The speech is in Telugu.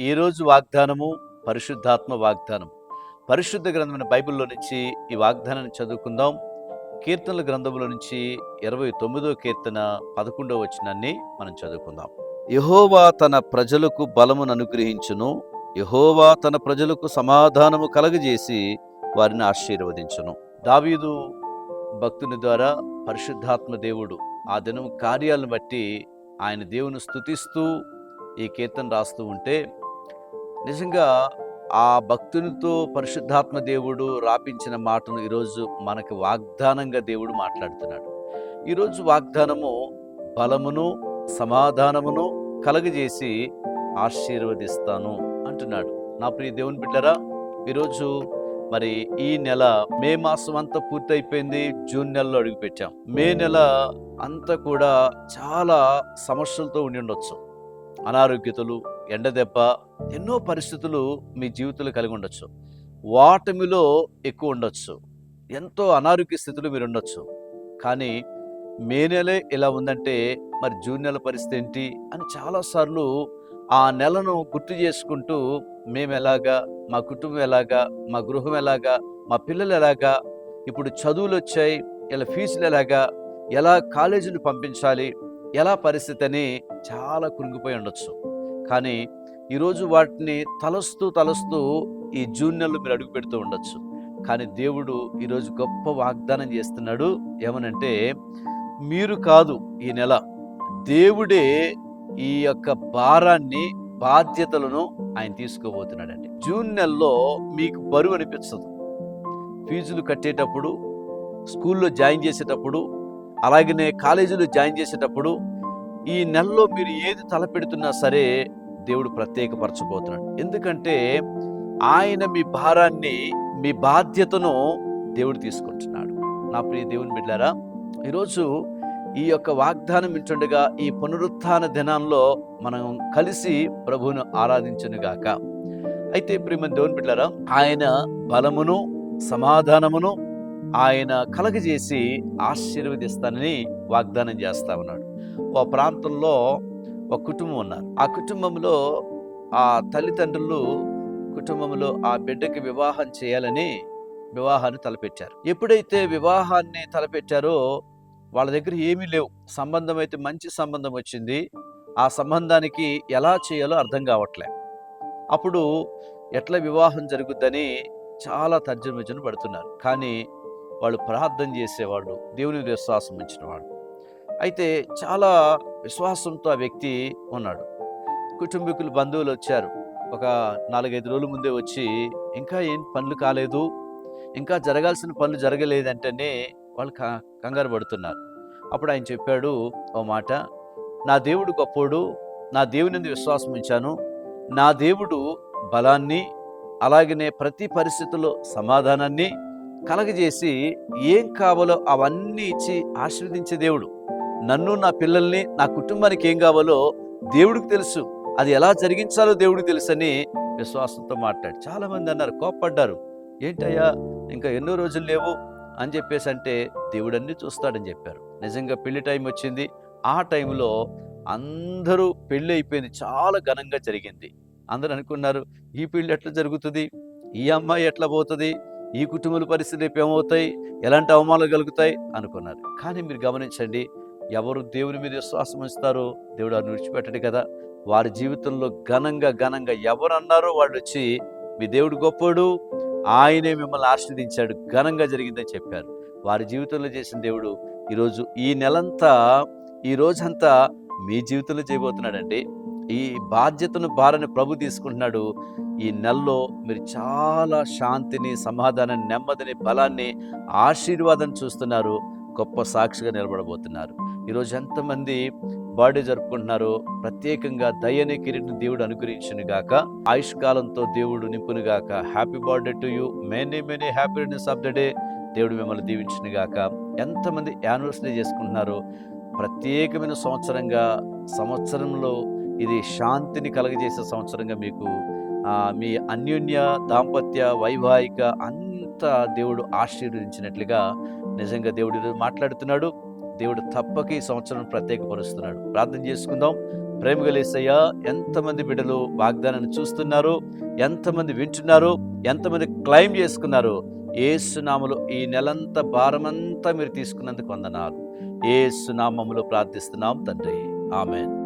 ఈరోజు వాగ్దానము పరిశుద్ధాత్మ వాగ్దానం. పరిశుద్ధ గ్రంథమైన బైబిల్లో నుంచి ఈ వాగ్దానాన్ని చదువుకుందాం. కీర్తనల గ్రంథంలో నుంచి ఇరవై తొమ్మిదో కీర్తన పదకొండవ వచనాన్ని మనం చదువుకుందాం. యహోవా తన ప్రజలకు బలమును అనుగ్రహించును. యహోవా తన ప్రజలకు సమాధానము కలగజేసి వారిని ఆశీర్వదించును. దావీదు భక్తుని ద్వారా పరిశుద్ధాత్మ దేవుడు ఆ దినం కార్యాలను బట్టి ఆయన దేవుని స్థుతిస్తూ ఈ కీర్తన రాస్తూ ఉంటే నిజంగా ఆ భక్తునితో పరిశుద్ధాత్మ దేవుడు రాపించిన మాటను ఈరోజు మనకి వాగ్దానంగా దేవుడు మాట్లాడుతున్నాడు. ఈరోజు వాగ్దానము బలమును సమాధానమును కలగజేసి ఆశీర్వదిస్తాను అంటున్నాడు. నా ప్రియ దేవుని బిడ్డరా ఈరోజు మరి ఈ నెల మే మాసం అంతా పూర్తయిపోయింది జూన్ నెలలో అడుగుపెట్టాం మే నెల అంతా కూడా చాలా సమస్యలతో ఉండి ఉండొచ్చు. అనారోగ్యతలు ఎండదెబ్బ ఎన్నో పరిస్థితులు మీ జీవితంలో కలిగి ఉండొచ్చు. వాటమిలో ఎక్కువ ఉండొచ్చు. ఎంతో అనారోగ్య స్థితిలో మీరు ఉండొచ్చు. కానీ మే నెలే ఇలా ఉందంటే మరి జూన్ నెల పరిస్థితి ఏంటి అని చాలాసార్లు ఆ నెలను గుర్తు చేసుకుంటూ మేము ఎలాగా మా కుటుంబం ఎలాగా మా గృహం ఎలాగా మా పిల్లలు ఎలాగా ఇప్పుడు చదువులు వచ్చాయి ఇలా ఫీజులు ఎలాగా ఎలా కాలేజీలు పంపించాలి ఎలా పరిస్థితి అని చాలా కురిగిపోయి ఉండొచ్చు. కానీ ఈరోజు వాటిని తలస్తూ తలస్తూ ఈ జూన్ నెలలో మీరు అడుగు పెడుతూ ఉండొచ్చు. కానీ దేవుడు ఈరోజు గొప్ప వాగ్దానం చేస్తున్నాడు. ఏమనంటే మీరు కాదు ఈ నెల. దేవుడే ఈ యొక్క భారాన్ని బాధ్యతలను ఆయన తీసుకోబోతున్నాడండి. జూన్ నెలలో మీకు బరువు అనిపించదు ఫీజులు కట్టేటప్పుడు స్కూల్లో జాయిన్ చేసేటప్పుడు అలాగనే కాలేజీలో జాయిన్ చేసేటప్పుడు ఈ నెలలో మీరు ఏది తలపెడుతున్నా సరే దేవుడు ప్రత్యేకపరచబోతున్నాడు. ఎందుకంటే ఆయన మీ భారాన్ని మీ బాధ్యతను దేవుడు తీసుకుంటున్నాడు. నా ప్రియ దేవుని బిడ్డారా ఈరోజు ఈ యొక్క వాగ్దానం వింటుండగా ఈ పునరుత్థాన దినాల్లో మనం కలిసి ప్రభువును ఆరాధించునుగాక. అయితే ప్రియమ దేవుని బిడ్డారా ఆయన బలమును సమాధానమును ఆయన కలగజేసి ఆశీర్వదిస్తానని వాగ్దానం చేస్తా ఉన్నాడు. ఓ ప్రాంతంలో ఒక కుటుంబం ఉన్నారు. ఆ కుటుంబంలో ఆ తల్లిదండ్రులు కుటుంబంలో ఆ బిడ్డకి వివాహం చేయాలని వివాహాన్ని తలపెట్టారు. ఎప్పుడైతే వివాహాన్ని తలపెట్టారో వాళ్ళ దగ్గర ఏమీ లేవు. సంబంధం అయితే మంచి సంబంధం వచ్చింది. ఆ సంబంధానికి ఎలా చేయాలో అర్థం కావట్లే. అప్పుడు ఎట్లా వివాహం జరుగుద్దని చాలా తర్జన పడుతున్నారు. కానీ వాళ్ళు ప్రార్థన చేసేవాళ్ళు దేవుని విశ్వాసం ఇచ్చిన వాళ్ళు అయితే చాలా విశ్వాసంతో ఆ వ్యక్తి ఉన్నాడు. కుటుంబీకులు బంధువులు వచ్చారు. ఒక నాలుగైదు రోజుల ముందే వచ్చి ఇంకా ఏం పనులు కాలేదు? ఇంకా జరగాల్సిన పనులు జరగలేదంటేనే వాళ్ళు క- కంగారు పడుతున్నారు. అప్పుడు ఆయన చెప్పాడు ఓ మాట నా దేవుడు గొప్పోడు నా దేవుని విశ్వాసం ఉంచాను. నా దేవుడు బలాన్ని అలాగనే ప్రతి పరిస్థితుల్లో సమాధానాన్ని కలగజేసి ఏం కావాలో అవన్నీ ఇచ్చి ఆశీర్వదించే దేవుడు. నన్ను నా పిల్లల్ని నా కుటుంబానికి ఏం కావాలో దేవుడికి తెలుసు. అది ఎలా జరిగించాలో దేవుడికి తెలుసని విశ్వాసంతో మాట్లాడు. చాలామంది అన్నారు కోప్పడ్డారు. ఏంటయ్యా ఇంకా ఎన్నో రోజులు లేవు అని చెప్పేసి అంటే దేవుడు అన్ని చూస్తాడని చెప్పారు. నిజంగా పెళ్ళి టైం వచ్చింది. ఆ టైంలో అందరూ పెళ్ళి అయిపోయింది. చాలా ఘనంగా జరిగింది. అందరూ అనుకున్నారు ఈ పెళ్ళి ఎట్లా జరుగుతుంది? ఈ అమ్మాయి ఎట్లా పోతుంది? ఈ కుటుంబాల పరిస్థితి రేపు ఏమవుతాయి? ఎలాంటి అవమానాలు కలుగుతాయి? అనుకున్నారు. కానీ మీరు గమనించండి ఎవరు దేవుని మీద విశ్వాసం ఇస్తారో దేవుడు వారిని విడిచిపెట్టడు కదా. వారి జీవితంలో ఘనంగా ఘనంగా ఎవరు అన్నారో వాళ్ళు వచ్చి మీ దేవుడు గొప్పోడు ఆయనే మిమ్మల్ని ఆశీర్వదించాడు ఘనంగా జరిగిందని చెప్పారు. వారి జీవితంలో చేసిన దేవుడు ఈరోజు ఈ నెలంతా ఈ రోజంతా మీ జీవితంలో చేయబోతున్నాడండి. ఈ బాధ్యతను భారాన్ని ప్రభు తీసుకుంటున్నాడు. ఈ నెలలో మీరు చాలా శాంతిని సమాధానాన్ని నెమ్మదిని బలాన్ని ఆశీర్వాదం చూస్తున్నారు. గొప్ప సాక్షిగా నిలబడబోతున్నారు. ఈరోజు ఎంతమంది బర్త్డే జరుపుకుంటున్నారో ప్రత్యేకంగా దయని కిరీటిని దేవుడు అనుగ్రహించును గాక. ఆయుష్కాలంతో దేవుడు నింపును గాక. Happy birthday to you many many happy of the day దేవుడు మిమ్మల్ని దీవించును గాక. ఎంతమంది యానివర్సరీ చేసుకుంటున్నారో ప్రత్యేకమైన సంవత్సరంగా సంవత్సరంలో ఇది శాంతిని కలగజేసే సంవత్సరంగా మీకు మీ అన్యోన్య దాంపత్య వైవాహిక అంత దేవుడు ఆశీర్వదించినట్లుగా నిజంగా దేవుడు ఈరోజు మాట్లాడుతున్నాడు. దేవుడు తప్పక ఈ సంవత్సరం ప్రత్యేకపరుస్తున్నాడు. ప్రార్థన చేసుకుందాం. ప్రేమ గలేసయ్యా ఎంతమంది బిడ్డలు వాగ్దానాన్ని చూస్తున్నారు ఎంతమంది వింటున్నారు ఎంతమంది క్లైమ్ చేసుకున్నారు. ఏసునామలు ఈ నెలంతా భారమంతా మీరు తీసుకున్నందుకు వందనాలు. ఏసునామములో ప్రార్థిస్తున్నాం తండ్రి. ఆమెన్.